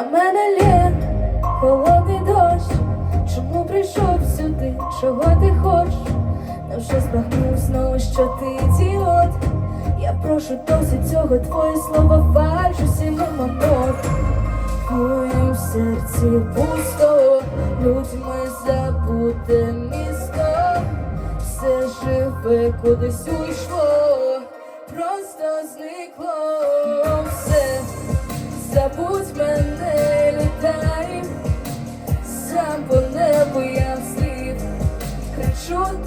На мене лє холодний дощ. Чому прийшов сюди? Чого ти хочеш? Невже збагнув знову, що ти ідіот? Я прошу досить цього, твої слова фальш, усі. В моїм серці пусто, людьми забуте місто, все живе кудись уйшло, просто зникло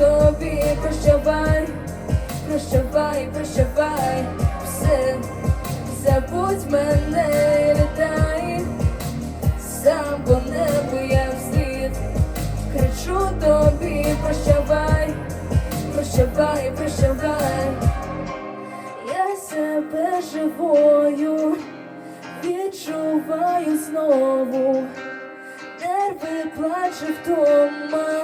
тобі, прощавай, прощавай, прощавай, все, забудь мене, літай, сам по небу я вслід, кричу тобі, прощавай, прощавай, прощавай, я себе живою відчуваю знову, нерви плаче вдома,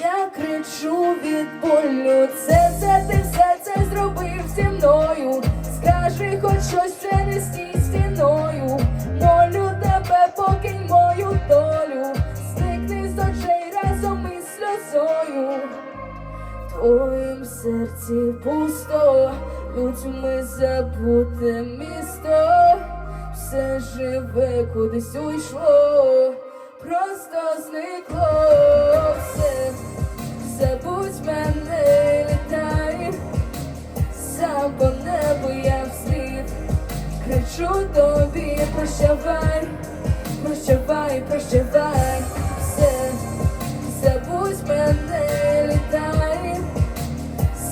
я кричу від болю. Це все ти все це зробив зі мною. Скажи хоч щось, це не стій стіною. Молю тебе, покинь мою долю. Зникни з очей разом із сльозою. Твоїм серці пусто, людьми забуте місто, все живе кудись уйшло, просто зникло все, забудь мене, літай, сам по небу я вслід, кричу тобі, прощавай, прощавай, прощавай, все, забудь мене, літай,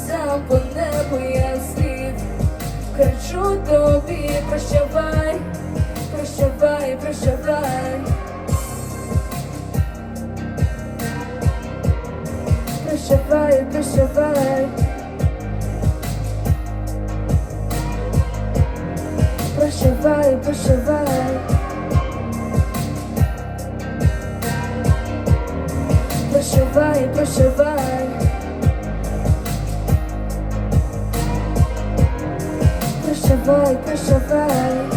сам по небу я вслід, кричу тобі, прощавай, прощавай, прощавай. Прощавай, прощавай. Прощавай, прощавай. Прощавай, прощавай. Прощавай, прощавай.